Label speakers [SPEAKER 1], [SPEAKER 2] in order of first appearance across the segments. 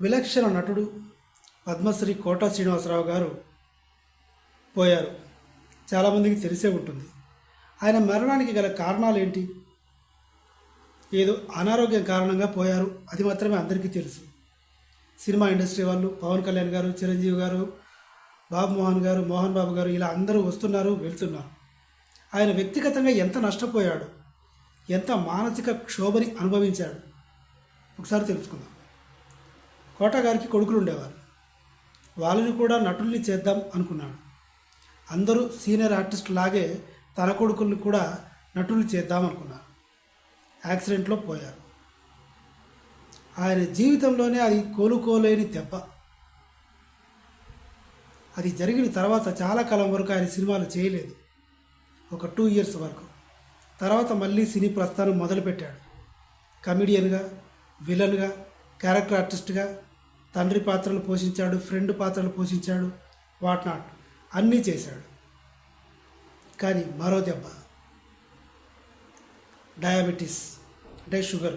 [SPEAKER 1] విలక్షణ నటుడు పద్మశ్రీ కోట శ్రీనివాసరావు గారు పోయారు. చాలామందికి తెలిసే ఉంటుంది. ఆయన మరణానికి గల కారణాలు ఏంటి ఏదో అనారోగ్యం కారణంగా పోయారు. అది మాత్రమే అందరికీ తెలుసు. సినిమా ఇండస్ట్రీ వాళ్ళు పవన్ కళ్యాణ్ గారు చిరంజీవి గారు బాబు మోహన్ గారు మోహన్ బాబు గారు ఇలా అందరూ వస్తున్నారు వెళ్తున్నారు. ఆయన వ్యక్తిగతంగా ఎంత నష్టపోయాడు? ఎంత మానసిక క్షోభని అనుభవించాడు? ఒకసారి తెలుసుకుందాం. కోట గారికి కొడుకులు ఉండేవారు వాళ్ళని కూడా నటుల్ని చేద్దాం అనుకున్నాడు. అందరూ సీనియర్ ఆర్టిస్ట్ లాగే తన కొడుకుల్ని కూడా నటులు చేద్దాం అనుకున్నారు. యాక్సిడెంట్లో పోయారు. ఆయన జీవితంలోనే అది కోలుకోలేని దెబ్బ. అది జరిగిన తర్వాత చాలా కాలం వరకు ఆయన సినిమాలు చేయలేదు. ఒక టూ ఇయర్స్ వరకు. తర్వాత మళ్ళీ సినీ ప్రస్థానం మొదలుపెట్టాడు. కమిడియన్గా విలన్గా క్యారెక్టర్ ఆర్టిస్ట్గా తండ్రి పాత్రలు పోషించాడు ఫ్రెండ్ పాత్రలు పోషించాడు వాట్ నాట్ అన్నీ చేశాడు. కానీ మరో దెబ్బ డయాబెటీస్ అంటే షుగర్.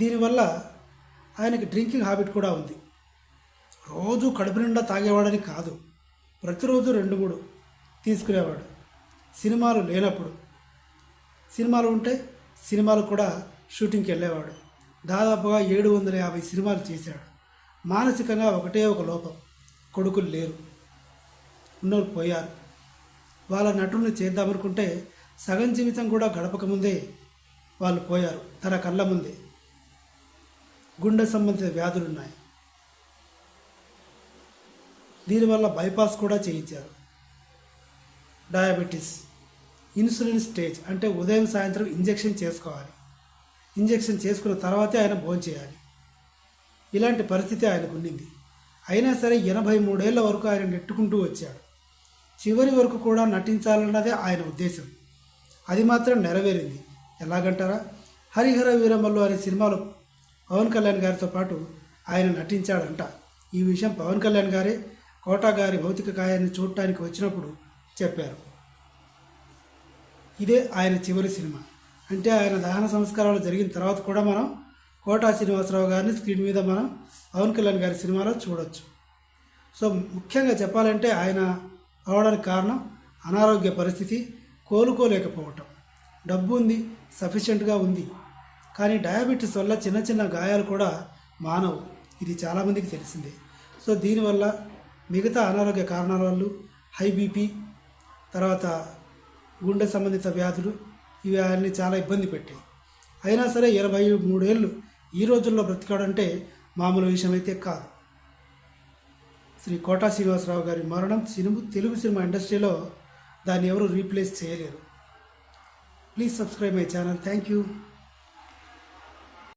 [SPEAKER 1] దీనివల్ల ఆయనకి డ్రింకింగ్ హ్యాబిట్ కూడా ఉంది. రోజు కడుపు నిండా తాగేవాడని కాదు. ప్రతిరోజు రెండు మూడు తీసుకునేవాడు. సినిమాలు లేనప్పుడు. సినిమాలు ఉంటే సినిమాలు కూడా షూటింగ్కి వెళ్ళేవాడు. దాదాపుగా ఏడు వందల యాభై సినిమాలు చేశాడు. మానసికంగా ఒకటే ఒక లోపం. కొడుకులు లేరు. ఉన్నోళ్ళు పోయారు. వాళ్ళ నటుల్ని చేద్దామనుకుంటే సగం జీవితం కూడా గడపకముందే వాళ్ళు పోయారు. తన కళ్ళ ముందే. గుండె సంబంధిత వ్యాధులు ఉన్నాయి దీనివల్ల బైపాస్ కూడా చేయించారు. డయాబెటీస్ ఇన్సులిన్ స్టేజ్ అంటే ఉదయం సాయంత్రం ఇంజెక్షన్ చేసుకోవాలి. ఇంజెక్షన్ చేసుకున్న తర్వాతే ఆయన భోంచేయాలి ఇలాంటి పరిస్థితి ఆయనకు ఉండింది. అయినా సరే ఎనభై మూడేళ్ళ వరకు ఆయన నెట్టుకుంటూ వచ్చాడు. చివరి వరకు కూడా నటించాలన్నదే ఆయన ఉద్దేశం. అది మాత్రం నెరవేరింది. ఎలాగంటారా? హరిహర వీరమల్లు అనే సినిమాలో పవన్ కళ్యాణ్ గారితో పాటు ఆయన నటించాడంట. ఈ విషయం పవన్ కళ్యాణ్ గారే కోటా గారి భౌతిక కాయాన్ని చూడటానికి వచ్చినప్పుడు చెప్పారు. ఇదే ఆయన చివరి సినిమా. అంటే ఆయన దహన సంస్కారాలు జరిగిన తర్వాత కూడా మనం కోటా శ్రీనివాసరావు గారిని స్క్రీన్ మీద మనం పవన్ కళ్యాణ్ గారి సినిమాలో చూడొచ్చు. సో ముఖ్యంగా చెప్పాలంటే ఆయన అవడానికి కారణం అనారోగ్య పరిస్థితి కోలుకోలేకపోవటం. డబ్బు ఉంది సఫిషియెంట్గా ఉంది. కానీ డయాబెటీస్ వల్ల చిన్న చిన్న గాయాలు కూడా మానవు. ఇది చాలామందికి తెలిసిందే. సో దీనివల్ల మిగతా అనారోగ్య కారణాల వల్ల హై బీపీ తర్వాత గుండె సంబంధిత వ్యాధులు ఇవి ఆయన్ని చాలా ఇబ్బంది పెట్టాయి. అయినా సరే ఇరవై మూడేళ్ళు ఈ రోజుల్లో బ్రతికాడంటే మామూలు విషయం అయితే కాదు. శ్రీ కోటా శ్రీనివాసరావు గారి మరణం సినిమా తెలుగు సినిమా ఇండస్ట్రీలో దాన్ని ఎవరు రీప్లేస్ చేయలేరు. Please subscribe my channel. Thank you.